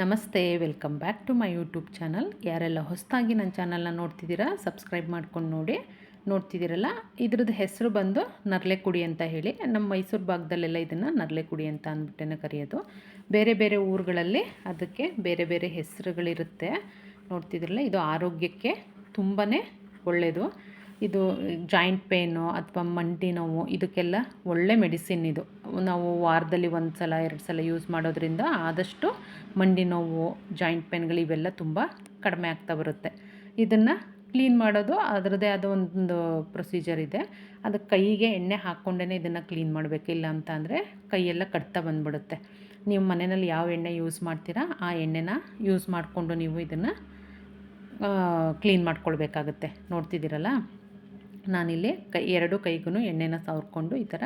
ನಮಸ್ತೆ, welcome back to my YouTube channel. ಯಾರೆಲ್ಲ ಹೊಸದಾಗಿ ನನ್ನ ಚಾನಲ್ನ ನೋಡ್ತಿದ್ದೀರಾ, ಸಬ್ಸ್ಕ್ರೈಬ್ ಮಾಡ್ಕೊಂಡು ನೋಡಿ. ನೋಡ್ತಿದ್ದೀರಲ್ಲ, ಇದ್ರದ್ದು ಹೆಸರು ಬಂದು ನರ್ಲೆಕುಡಿ ಅಂತ ಹೇಳಿ. ನಮ್ಮ ಮೈಸೂರು ಭಾಗದಲ್ಲೆಲ್ಲ ಇದನ್ನು ನರ್ಲೆಕುಡಿ ಅಂತ ಅಂದ್ಬಿಟ್ಟೇನೆ ಕರೆಯೋದು. ಬೇರೆ ಬೇರೆ ಊರುಗಳಲ್ಲಿ ಅದಕ್ಕೆ ಬೇರೆ ಬೇರೆ ಹೆಸರುಗಳಿರುತ್ತೆ. ನೋಡ್ತಿದ್ದೀರಲ್ಲ, ಇದು ಆರೋಗ್ಯಕ್ಕೆ ತುಂಬಾ ಒಳ್ಳೆಯದು ಇದು ಜಾಯಿಂಟ್ ಪೇನು ಅಥವಾ ಮಂಡಿ ನೋವು, ಇದಕ್ಕೆಲ್ಲ ಒಳ್ಳೆ ಮೆಡಿಸಿನ್ ಇದು. ನಾವು ವಾರದಲ್ಲಿ ಒಂದು ಸಲ ಎರಡು ಸಲ ಯೂಸ್ ಮಾಡೋದ್ರಿಂದ ಆದಷ್ಟು ಮಂಡಿ ನೋವು, ಜಾಯಿಂಟ್ ಪೇನ್ಗಳು ಇವೆಲ್ಲ ತುಂಬ ಕಡಿಮೆ ಆಗ್ತಾ ಬರುತ್ತೆ. ಇದನ್ನು ಕ್ಲೀನ್ ಮಾಡೋದು, ಅದರದ್ದೇ ಆದ ಒಂದು ಪ್ರೊಸೀಜರ್ ಇದೆ. ಅದು ಕೈಗೆ ಎಣ್ಣೆ ಹಾಕ್ಕೊಂಡೇ ಇದನ್ನು ಕ್ಲೀನ್ ಮಾಡಬೇಕು. ಇಲ್ಲ ಅಂತ ಅಂದರೆ ಕೈಯೆಲ್ಲ ಕಟ್ತಾ ಬಂದ್ಬಿಡುತ್ತೆ. ನೀವು ಮನೆಯಲ್ಲಿ ಯಾವ ಎಣ್ಣೆ ಯೂಸ್ ಮಾಡ್ತೀರಾ, ಆ ಎಣ್ಣೆನ ಯೂಸ್ ಮಾಡಿಕೊಂಡು ನೀವು ಇದನ್ನು ಕ್ಲೀನ್ ಮಾಡ್ಕೊಳ್ಬೇಕಾಗುತ್ತೆ. ನೋಡ್ತಿದ್ದೀರಲ್ಲ? ನಾನಿಲ್ಲಿ ಕೈ, ಎರಡು ಕೈಗೂ ಎಣ್ಣೆನ ಸವರ್ಕೊಂಡು ಈ ಥರ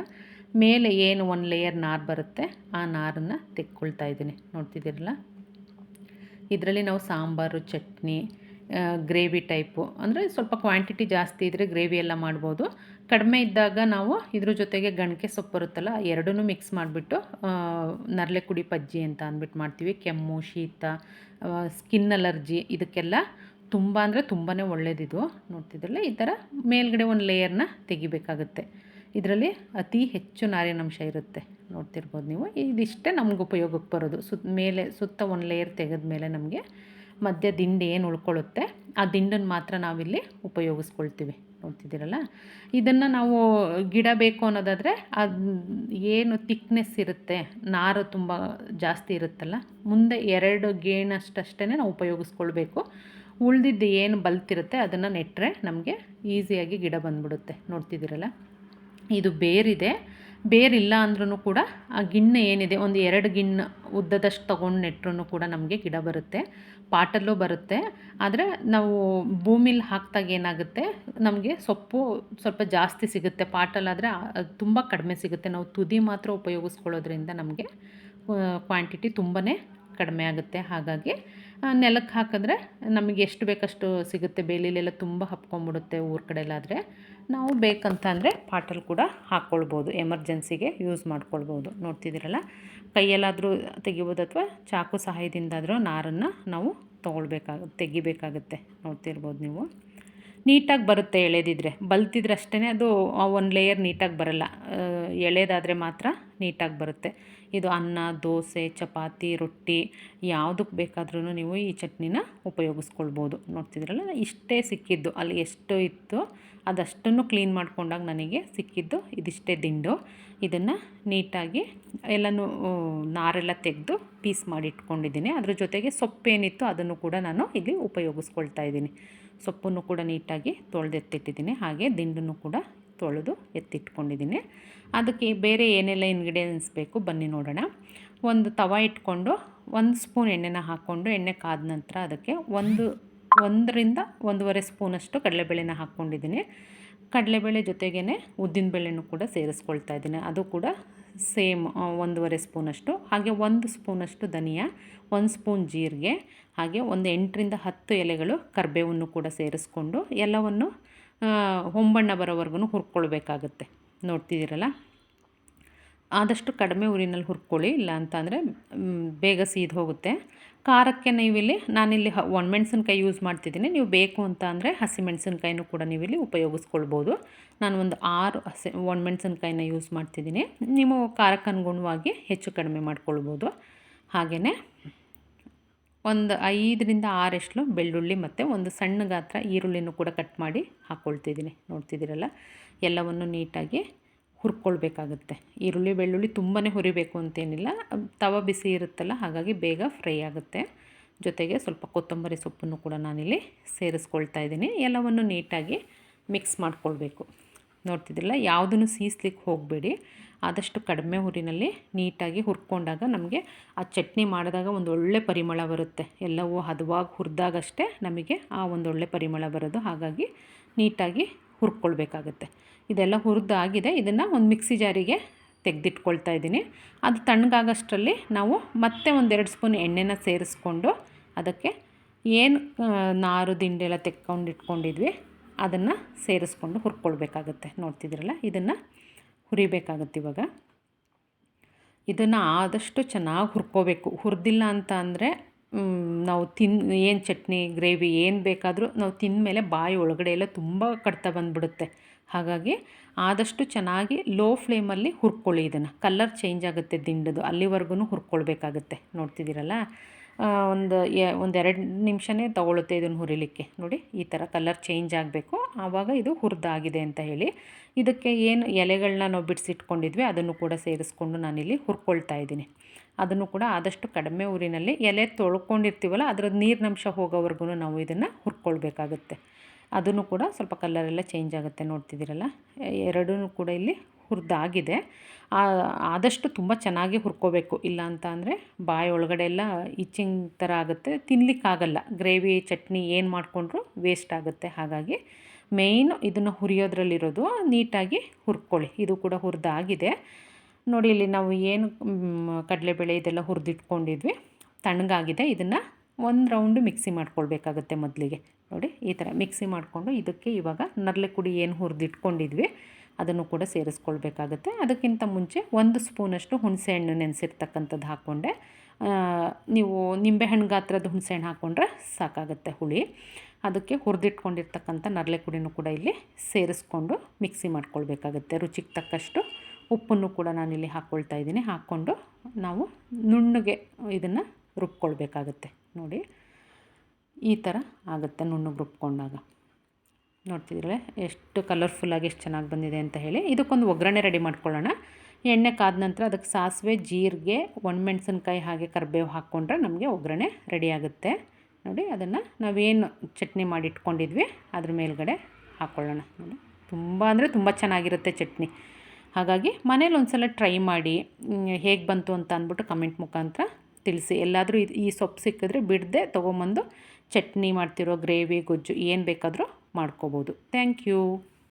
ಮೇಲೆ ಏನು ಒಂದು ಲೇಯರ್ ನಾರು ಬರುತ್ತೆ ಆ ನಾರನ್ನು ತೆಕ್ಕೊಳ್ತಾ ಇದ್ದೀನಿ. ನೋಡ್ತಿದ್ದೀರಲ್ಲ? ಇದರಲ್ಲಿ ನಾವು ಸಾಂಬಾರು, ಚಟ್ನಿ ಗ್ರೇವಿ ಟೈಪು ಅಂದರೆ ಸ್ವಲ್ಪ ಕ್ವಾಂಟಿಟಿ ಜಾಸ್ತಿ ಇದ್ದರೆ ಗ್ರೇವಿ ಎಲ್ಲ ಮಾಡ್ಬೋದು. ಕಡಿಮೆ ಇದ್ದಾಗ ನಾವು ಇದ್ರ ಜೊತೆಗೆ ಗಣಕೆ ಸೊಪ್ಪು ಬರುತ್ತಲ್ಲ ಎರಡೂ ಮಿಕ್ಸ್ ಮಾಡಿಬಿಟ್ಟು ನರಳೆ ಕುಡಿ ಪಜ್ಜಿ ಅಂತ ಅಂದ್ಬಿಟ್ಟು ಮಾಡ್ತೀವಿ. ಕೆಮ್ಮು, ಶೀತ ಸ್ಕಿನ್ ಅಲರ್ಜಿ ಇದಕ್ಕೆಲ್ಲ ತುಂಬ ಅಂದರೆ ತುಂಬಾ ಒಳ್ಳೆಯದಿದು ನೋಡ್ತಿದ್ರಲ್ಲ, ಈ ಥರ ಮೇಲ್ಗಡೆ ಒಂದು ಲೇಯರ್ನ ತೆಗಿಬೇಕಾಗುತ್ತೆ. ಇದರಲ್ಲಿ ಅತಿ ಹೆಚ್ಚು ನಾರಿನಂಶ ಇರುತ್ತೆ. ನೋಡ್ತಿರ್ಬೋದು ನೀವು. ಇದಿಷ್ಟೇ ನಮ್ಗೆ ಉಪಯೋಗಕ್ಕೆ ಬರೋದು. ಸುತ್ತ ಮೇಲೆ, ಸುತ್ತ ಒಂದು ಲೇಯರ್ ತೆಗೆದ ಮೇಲೆ ನಮಗೆ ಮಧ್ಯ ದಿಂಡು ಏನು ಉಳ್ಕೊಳ್ಳುತ್ತೆ, ಆ ದಿಂಡನ್ನು ಮಾತ್ರ ನಾವಿಲ್ಲಿ ಉಪಯೋಗಿಸ್ಕೊಳ್ತೀವಿ. ನೋಡ್ತಿದ್ದೀರಲ್ಲ? ಇದನ್ನು ನಾವು ಗಿಡ ಬೇಕು ಅನ್ನೋದಾದರೆ ಅದು ಏನು ತಿಕ್ನೆಸ್ ಇರುತ್ತೆ, ನಾರು ತುಂಬ ಜಾಸ್ತಿ ಇರುತ್ತಲ್ಲ, ಮುಂದೆ ಎರಡು ಗೇಣಷ್ಟಷ್ಟೇ ನಾವು ಉಪಯೋಗಿಸ್ಕೊಳ್ಬೇಕು. ಉಳಿದಿದ್ದು ಏನು ಬಲ್ತಿರುತ್ತೆ ಅದನ್ನು ನೆಟ್ಟರೆ ನಮಗೆ ಈಸಿಯಾಗಿ ಗಿಡ ಬಂದ್ಬಿಡುತ್ತೆ. ನೋಡ್ತಿದ್ದೀರಲ್ಲ? ಇದು ಬೇರಿದೆ. ಬೇರಿಲ್ಲ ಅಂದ್ರೂ ಕೂಡ ಆ ಗಿಣ್ಣು ಏನಿದೆ, ಒಂದು ಎರಡು ಗಿಣ್ಣು ಉದ್ದದಷ್ಟು ತೊಗೊಂಡು ನೆಟ್ಟರೂ ಕೂಡ ನಮಗೆ ಗಿಡ ಬರುತ್ತೆ, ಪಾಟಲ್ಲೂ ಬರುತ್ತೆ. ಆದರೆ ನಾವು ಭೂಮಿಲಿ ಹಾಕಿದಾಗ ಏನಾಗುತ್ತೆ? ನಮಗೆ ಸೊಪ್ಪು ಸ್ವಲ್ಪ ಜಾಸ್ತಿ ಸಿಗುತ್ತೆ, ಪಾಟಲ್ಲಾದರೆ ತುಂಬ ಕಡಿಮೆ ಸಿಗುತ್ತೆ. ನಾವು ತುದಿ ಮಾತ್ರ ಉಪಯೋಗಿಸ್ಕೊಳ್ಳೋದ್ರಿಂದ ನಮಗೆ ಕ್ವಾಂಟಿಟಿ ತುಂಬಾ ಕಡಿಮೆ ಆಗುತ್ತೆ. ಹಾಗಾಗಿ ನೆಲಕ್ಕೆ ಹಾಕಿದ್ರೆ ನಮಗೆ ಎಷ್ಟು ಬೇಕಷ್ಟು ಸಿಗುತ್ತೆ. ಬೇಲಿಲೆಲ್ಲ ತುಂಬ ಹಪ್ಕೊಂಬಿಡುತ್ತೆ ಊರ ಕಡೆಯಲ್ಲಾದರೆ ನಾವು ಬೇಕಂತ ಅಂದರೆ ಪಾಟಲ್ಲಿ ಕೂಡ ಹಾಕ್ಕೊಳ್ಬೋದು ಎಮರ್ಜೆನ್ಸಿಗೆ ಯೂಸ್ ಮಾಡ್ಕೊಳ್ಬೋದು. ನೋಡ್ತಿದ್ದೀರಲ್ಲ? ಕೈಯಲ್ಲಾದರೂ ತೆಗಿಬೋದು ಅಥವಾ ಚಾಕು ಸಹಾಯದಿಂದಾದರೂ ನಾರನ್ನು ನಾವು ತೊಗೊಳ್ಬೇಕಾಗ, ತೆಗಿಬೇಕಾಗುತ್ತೆ. ನೋಡ್ತಿರ್ಬೋದು ನೀವು. ನೀಟಾಗಿ ಬರುತ್ತೆ ಎಳೆದಿದ್ರೆ. ಬಲ್ತಿದ್ರೆ ಅಷ್ಟೇ ಅದು ಒಂದು ಲೇಯರ್ ನೀಟಾಗಿ ಬರಲ್ಲ. ಎಳೆದಾದರೆ ಮಾತ್ರ ನೀಟಾಗಿ ಬರುತ್ತೆ. ಇದು ಅನ್ನ, ದೋಸೆ, ಚಪಾತಿ, ರೊಟ್ಟಿ ಯಾವುದಕ್ಕೆ ಬೇಕಾದ್ರೂ ನೀವು ಈ ಚಟ್ನಿನ ಉಪಯೋಗಿಸ್ಕೊಳ್ಬೋದು. ನೋಡ್ತಿದ್ರಲ್ಲ, ಇಷ್ಟೇ ಸಿಕ್ಕಿದ್ದು. ಅಲ್ಲಿ ಎಷ್ಟು ಇತ್ತು. ಅದಷ್ಟನ್ನು ಕ್ಲೀನ್ ಮಾಡ್ಕೊಂಡಾಗ ನನಗೆ ಸಿಕ್ಕಿದ್ದು ಇದಿಷ್ಟೇ ದಿಂಡು. ಇದನ್ನು ನೀಟಾಗಿ ಎಲ್ಲನೂ ನಾರೆಲ್ಲ ತೆಗೆದು ಪೀಸ್ ಮಾಡಿ ಇಟ್ಕೊಂಡಿದ್ದೀನಿ ಅದ್ರ ಜೊತೆಗೆ ಸೊಪ್ಪೇನಿತ್ತು ಅದನ್ನು ಕೂಡ ನಾನು ಇಲ್ಲಿ ಉಪಯೋಗಿಸ್ಕೊಳ್ತಾ ಇದ್ದೀನಿ. ಸೊಪ್ಪನ್ನು ಕೂಡ ನೀಟಾಗಿ ತೊಳೆದೆತ್ತಿಟ್ಟಿದ್ದೀನಿ ಹಾಗೆ ದಿಂಡನ್ನು ಕೂಡ ತೊಳೆದು ಎತ್ತಿಟ್ಕೊಂಡಿದ್ದೀನಿ. ಅದಕ್ಕೆ ಬೇರೆ ಏನೆಲ್ಲ ಇಂಗ್ರೀಡಿಯೆಂಟ್ಸ್ ಬೇಕು ಬನ್ನಿ ನೋಡೋಣ. ಒಂದು ತವ ಇಟ್ಕೊಂಡು ಒಂದು ಸ್ಪೂನ್ ಎಣ್ಣೆನ ಹಾಕ್ಕೊಂಡು ಎಣ್ಣೆ ಕಾದ ನಂತರ ಅದಕ್ಕೆ ಒಂದು, ಒಂದರಿಂದ ಒಂದೂವರೆ ಸ್ಪೂನಷ್ಟು ಕಡಲೆಬೇಳೆನ ಹಾಕ್ಕೊಂಡಿದ್ದೀನಿ. ಕಡಲೆಬೇಳೆ ಜೊತೆಗೇ ಉದ್ದಿನಬೇಳೆನೂ ಕೂಡ ಸೇರಿಸ್ಕೊಳ್ತಾ ಇದ್ದೀನಿ. ಅದು ಕೂಡ ಸೇಮ್ ಒಂದೂವರೆ ಸ್ಪೂನಷ್ಟು. ಹಾಗೆ ಒಂದು ಸ್ಪೂನಷ್ಟು ಧನಿಯಾ, ಒಂದು ಸ್ಪೂನ್ ಜೀರಿಗೆ, ಹಾಗೆ ಒಂದು ಎಂಟರಿಂದ ಹತ್ತು ಎಲೆಗಳು ಕರ್ಬೇವನ್ನು ಕೂಡ ಸೇರಿಸ್ಕೊಂಡು ಎಲ್ಲವನ್ನು ಹೊಂಬಣ್ಣ ಬರೋವರೆಗೂ ಹುರ್ಕೊಳ್ಬೇಕಾಗುತ್ತೆ. ನೋಡ್ತಿದ್ದೀರಲ್ಲ? ಆದಷ್ಟು ಕಡಿಮೆ ಊರಿನಲ್ಲಿ ಹುರ್ಕೊಳ್ಳಿ ಇಲ್ಲ ಅಂತಂದರೆ ಬೇಗ ಸೀದು ಹೋಗುತ್ತೆ. ಖಾರಕ್ಕೆ ನೀವಿಲ್ಲಿ, ನಾನಿಲ್ಲಿ ಹ, ಒಣಮೆಣ್ಸಿನ್ಕಾಯಿ ಯೂಸ್ ಮಾಡ್ತಿದ್ದೀನಿ. ನೀವು ಬೇಕು ಅಂತ ಅಂದರೆ ಹಸಿಮೆಣ್ಸಿನ್ಕಾಯಿನೂ ಕೂಡ ನೀವಿಲ್ಲಿ ಉಪಯೋಗಿಸ್ಕೊಳ್ಬೋದು. ನಾನು ಒಂದು ಆರು ಹಸಿ ಒಣಮೆಣ್ಸಿನ್ಕಾಯಿನ ಯೂಸ್ ಮಾಡ್ತಿದ್ದೀನಿ. ನೀವು ಖಾರಕ್ಕೆ ಅನುಗುಣವಾಗಿ ಹೆಚ್ಚು ಕಡಿಮೆ ಮಾಡ್ಕೊಳ್ಬೋದು. ಹಾಗೆಯೇ ಒಂದು ಐದರಿಂದ ಆರೆಷ್ಟು ಬೆಳ್ಳುಳ್ಳಿ ಮತ್ತು ಒಂದು ಸಣ್ಣ ಗಾತ್ರ ಈರುಳ್ಳಿನೂ ಕೂಡ ಕಟ್ ಮಾಡಿ ಹಾಕ್ಕೊಳ್ತಿದ್ದೀನಿ ನೋಡ್ತಿದ್ದೀರಲ್ಲ? ಎಲ್ಲವನ್ನು ನೀಟಾಗಿ ಹುರ್ಕೊಳ್ಬೇಕಾಗುತ್ತೆ. ಈರುಳ್ಳಿ, ಬೆಳ್ಳುಳ್ಳಿ ತುಂಬಾ ಹುರಿಬೇಕು ಅಂತೇನಿಲ್ಲ. ತವ ಬಿಸಿ ಇರುತ್ತಲ್ಲ, ಹಾಗಾಗಿ ಬೇಗ ಫ್ರೈ ಆಗುತ್ತೆ. ಜೊತೆಗೆ ಸ್ವಲ್ಪ ಕೊತ್ತಂಬರಿ ಸೊಪ್ಪನ್ನು ಕೂಡ ನಾನಿಲ್ಲಿ ಸೇರಿಸ್ಕೊಳ್ತಾ ಇದ್ದೀನಿ. ಎಲ್ಲವನ್ನು ನೀಟಾಗಿ ಮಿಕ್ಸ್ ಮಾಡ್ಕೊಳ್ಬೇಕು. ನೋಡ್ತಿದ್ದಿಲ್ಲ ಯಾವುದನ್ನು ಸೀಸ್ಲಿಕ್ಕೆ ಹೋಗಬೇಡಿ. ಆದಷ್ಟು ಕಡಿಮೆ ಹುರಿನಲ್ಲಿ ನೀಟಾಗಿ ಹುರ್ಕೊಂಡಾಗ ನಮಗೆ ಆ ಚಟ್ನಿ ಮಾಡಿದಾಗ ಒಂದು ಒಳ್ಳೆ ಪರಿಮಳ ಬರುತ್ತೆ. ಎಲ್ಲವೂ ಹದವಾಗಿ ಹುರಿದಾಗಷ್ಟೇ ನಮಗೆ ಆ ಒಂದು ಒಳ್ಳೆ ಪರಿಮಳ ಬರೋದು. ಹಾಗಾಗಿ ನೀಟಾಗಿ ಹುರ್ಕೊಳ್ಬೇಕಾಗತ್ತೆ. ಇದೆಲ್ಲ ಹುರಿದಾಗಿದೆ. ಇದನ್ನು ಒಂದು ಮಿಕ್ಸಿ ಜಾರಿಗೆ ತೆಗೆದಿಟ್ಕೊಳ್ತಾ ಇದ್ದೀನಿ. ಅದು ತಣ್ಣಗಾಗಷ್ಟರಲ್ಲಿ ನಾವು ಮತ್ತೆ ಒಂದೆರಡು ಸ್ಪೂನ್ ಎಣ್ಣೆನ ಸೇರಿಸ್ಕೊಂಡು ಅದಕ್ಕೆ ಏನು ನಾರು ದಿಂಡೆಲ್ಲ ತೆಕ್ಕೊಂಡು ಇಟ್ಕೊಂಡಿದ್ವಿ, ಅದನ್ನು ಸೇರಿಸ್ಕೊಂಡು ಹುರ್ಕೊಳ್ಬೇಕಾಗತ್ತೆ. ನೋಡ್ತಿದ್ದೀರಲ್ಲ, ಇದನ್ನು ಹುರಿಬೇಕಾಗತ್ತೆ ಇವಾಗ. ಇದನ್ನು ಆದಷ್ಟು ಚೆನ್ನಾಗಿ ಹುರ್ಕೋಬೇಕು. ಹುರಿದಿಲ್ಲ ಅಂತ ಅಂದರೆ ನಾವು ತಿನ್, ಏನು ಚಟ್ನಿ, ಗ್ರೇವಿ ಏನು ಬೇಕಾದರೂ ನಾವು ತಿಂದಮೇಲೆ ಬಾಯಿ ಒಳಗಡೆ ಎಲ್ಲ ತುಂಬ ಕಡ್ತ ಬಂದುಬಿಡುತ್ತೆ. ಹಾಗಾಗಿ ಆದಷ್ಟು ಚೆನ್ನಾಗಿ ಲೋ ಫ್ಲೇಮಲ್ಲಿ ಹುರ್ಕೊಳ್ಳಿ ಇದನ್ನು. ಕಲ್ಲರ್ ಚೇಂಜ್ ಆಗುತ್ತೆ ದಿಂಡದು. ಅಲ್ಲಿವರೆಗೂ ಹುರ್ಕೊಳ್ಬೇಕಾಗುತ್ತೆ. ನೋಡ್ತಿದ್ದೀರಲ್ಲ? ಒಂದು ಒಂದು ಎರಡು ನಿಮಿಷನೇ ತೊಗೊಳುತ್ತೆ ಇದನ್ನು ಹುರಿಲಿಕ್ಕೆ. ನೋಡಿ, ಈ ಥರ ಕಲರ್ ಚೇಂಜ್ ಆಗಬೇಕು. ಆವಾಗ ಇದು ಹುರಿದಾಗಿದೆ ಅಂತ ಹೇಳಿ. ಇದಕ್ಕೆ ಏನು ಎಲೆಗಳನ್ನ ನಾವು ಬಿಡಿಸಿಟ್ಕೊಂಡಿದ್ವಿ, ಅದನ್ನು ಕೂಡ ಸೇರಿಸ್ಕೊಂಡು ನಾನಿಲ್ಲಿ ಹುರ್ಕೊಳ್ತಾ ಇದ್ದೀನಿ. ಅದನ್ನು ಕೂಡ ಆದಷ್ಟು ಕಡಿಮೆ ಊರಿನಲ್ಲಿ ಎಲೆ ತೊಳ್ಕೊಂಡಿರ್ತೀವಲ್ಲ ಅದರದ್ದು ನೀರಿನಂಶ ಹೋಗೋವರೆಗೂ ನಾವು ಇದನ್ನು ಹುರ್ಕೊಳ್ಬೇಕಾಗುತ್ತೆ. ಅದನ್ನು ಕೂಡ ಸ್ವಲ್ಪ ಕಲ್ಲರೆಲ್ಲ ಚೇಂಜ್ ಆಗುತ್ತೆ ನೋಡ್ತಿದ್ದೀರಲ್ಲ? ಎರಡೂ ಕೂಡ ಇಲ್ಲಿ ಹುರಿದಾಗಿದೆ. ಆದಷ್ಟು ತುಂಬ ಚೆನ್ನಾಗಿ ಹುರ್ಕೋಬೇಕು. ಇಲ್ಲ ಅಂತ ಅಂದರೆ ಬಾಯಿ ಒಳಗಡೆ ಎಲ್ಲ ಇಚ್ಚಿಂಗ್ ಥರ ಆಗುತ್ತೆ. ತಿನ್ನಲಿಕ್ಕಾಗಲ್ಲ ಗ್ರೇವಿ ಚಟ್ನಿ ಏನು ಮಾಡಿಕೊಂಡ್ರು ವೇಸ್ಟ್ ಆಗುತ್ತೆ. ಹಾಗಾಗಿ ಮೇಯ್ನು ಇದನ್ನು ಹುರಿಯೋದ್ರಲ್ಲಿರೋದು ನೀಟಾಗಿ ಹುರ್ಕೊಳ್ಳಿ. ಇದು ಕೂಡ ಹುರಿದಾಗಿದೆ. ನೋಡಿ ಇಲ್ಲಿ ನಾವು ಏನು ಕಡಲೆಬೇಳೆ ಇದೆಲ್ಲ ಹುರಿದಿಟ್ಕೊಂಡಿದ್ವಿ. ತಣ್ಣಗಾಗಿದೆ. ಇದನ್ನು ಒಂದು ರೌಂಡು ಮಿಕ್ಸಿ ಮಾಡ್ಕೊಳ್ಬೇಕಾಗತ್ತೆ ಮೊದಲಿಗೆ. ನೋಡಿ, ಈ ಥರ ಮಿಕ್ಸಿ ಮಾಡಿಕೊಂಡು ಇದಕ್ಕೆ ಇವಾಗ ನರ್ಲೆ ಕುಡಿ ಏನು ಹುರಿದಿಟ್ಕೊಂಡಿದ್ವಿ, ಅದನ್ನು ಕೂಡ ಸೇರಿಸ್ಕೊಳ್ಬೇಕಾಗತ್ತೆ. ಅದಕ್ಕಿಂತ ಮುಂಚೆ ಒಂದು ಸ್ಪೂನಷ್ಟು ಹುಣಸೆಹಣ್ಣು ನೆನೆಸಿರ್ತಕ್ಕಂಥದ್ದು ಹಾಕ್ಕೊಂಡೆ ನೀವು ನಿಂಬೆಹಣ್ಣು ಗಾತ್ರದ ಹುಣಸೆಹಣ್ಣು ಹಾಕ್ಕೊಂಡ್ರೆ ಸಾಕಾಗುತ್ತೆ ಹುಳಿ. ಅದಕ್ಕೆ ಹುರಿದಿಟ್ಕೊಂಡಿರ್ತಕ್ಕಂಥ ನರಳೆ ಕುಡಿನೂ ಕೂಡ ಇಲ್ಲಿ ಸೇರಿಸ್ಕೊಂಡು ಮಿಕ್ಸಿ ಮಾಡ್ಕೊಳ್ಬೇಕಾಗತ್ತೆ ರುಚಿಗೆ ತಕ್ಕಷ್ಟು. ಉಪ್ಪನ್ನು ಕೂಡ ನಾನಿಲ್ಲಿ ಹಾಕ್ಕೊಳ್ತಾ ಇದ್ದೀನಿ. ಹಾಕ್ಕೊಂಡು ನಾವು ನುಣ್ಣಗೆ ಇದನ್ನು ರುಬ್ಕೊಳ್ಬೇಕಾಗತ್ತೆ. ನೋಡಿ, ಈ ಥರ ಆಗುತ್ತೆ ನುಣ್ಣಗೆ ರುಬ್ಕೊಂಡಾಗ. ನೋಡ್ತಿದ್ರೆ ಎಷ್ಟು ಕಲರ್ಫುಲ್ಲಾಗಿ ಎಷ್ಟು ಚೆನ್ನಾಗಿ ಬಂದಿದೆ ಅಂತ ಹೇಳಿ. ಇದಕ್ಕೊಂದು ಒಗ್ಗರಣೆ ರೆಡಿ ಮಾಡ್ಕೊಳ್ಳೋಣ. ಎಣ್ಣೆ ಕಾದ ನಂತರ ಅದಕ್ಕೆ ಸಾಸಿವೆ, ಜೀರಿಗೆ, ಒಣಮೆಣ್ಸಿನ್ಕಾಯಿ ಹಾಗೆ ಕರಿಬೇವು ಹಾಕ್ಕೊಂಡ್ರೆ ನಮಗೆ ಒಗ್ಗರಣೆ ರೆಡಿ ಆಗುತ್ತೆ. ನೋಡಿ, ಅದನ್ನು ನಾವೇನು ಚಟ್ನಿ ಮಾಡಿ ಇಟ್ಕೊಂಡಿದ್ವಿ ಅದ್ರ ಮೇಲ್ಗಡೆ ಹಾಕ್ಕೊಳ್ಳೋಣ ನೋಡಿ, ತುಂಬ ಅಂದರೆ ತುಂಬ ಚೆನ್ನಾಗಿರುತ್ತೆ ಚಟ್ನಿ. ಹಾಗಾಗಿ ಮನೇಲಿ ಒಂದು ಸಲ ಟ್ರೈ ಮಾಡಿ ಹೇಗೆ ಬಂತು ಅಂತ ಅಂದ್ಬಿಟ್ಟು ಕಮೆಂಟ್ ಮುಖಾಂತರ ತಿಳಿಸಿ. ಎಲ್ಲಾದರೂ ಈ ಸೊಪ್ಪು ಸಿಕ್ಕಿದ್ರೆ ಬಿಡದೆ ತೊಗೊಂಬಂದು ಚಟ್ನಿ ಮಾಡ್ತಿರೋ ಗ್ರೇವಿ, ಗೊಜ್ಜು ಏನು ಬೇಕಾದರೂ ಮಾಡ್ಕೋಬೋದು. Thank you